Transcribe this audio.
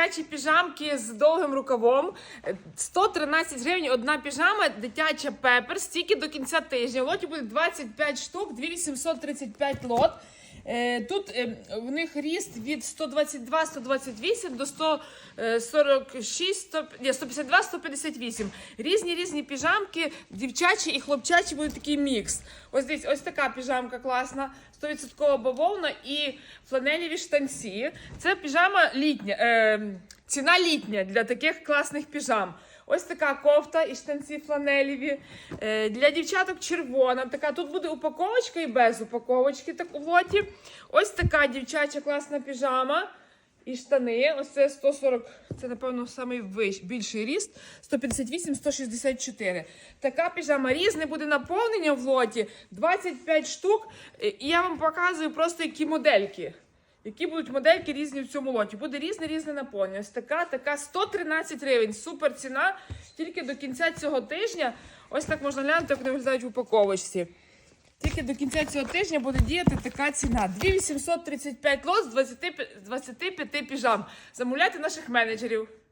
дитячі піжамки з довгим рукавом. Е, 113 гривень одна піжама, дитяча пепер, стільки до кінця тижня. В лоті буде 25 штук, 2835 лот. Е, Тут е, в них ріст від 122-128 до 146, 100, ні, 152-158. Різні різні піжамки, дівчачі і хлопчачі буде такий мікс. Ось дивіться, ось така піжамка класна, 100% бавовна і фланелеві штанці. Це піжама літня, е, ціна літня для таких класних піжам. Ось така кофта і штанці фланеліві. Е, для дівчаток червона. Така тут буде упаковочка і без упаковочки так, в лоті. Ось така дівчача класна піжама. І штани, ось це 140, це, напевно, самий вищ, більший ріст, 158-164. Така піжама різне буде наповнення в лоті, 25 штук. Е, І я вам показую просто які модельки. Які будуть модельки різні в цьому лоті. Буде різне різне наповнення. Ось така, така 113 гривень. Супер ціна. Тільки до кінця цього тижня. Ось так можна глянути, як вони виглядають в упаковочці. Тільки до кінця цього тижня буде діяти така ціна. 2835 лот з 25, з 25 піжам. Замовляйте наших менеджерів.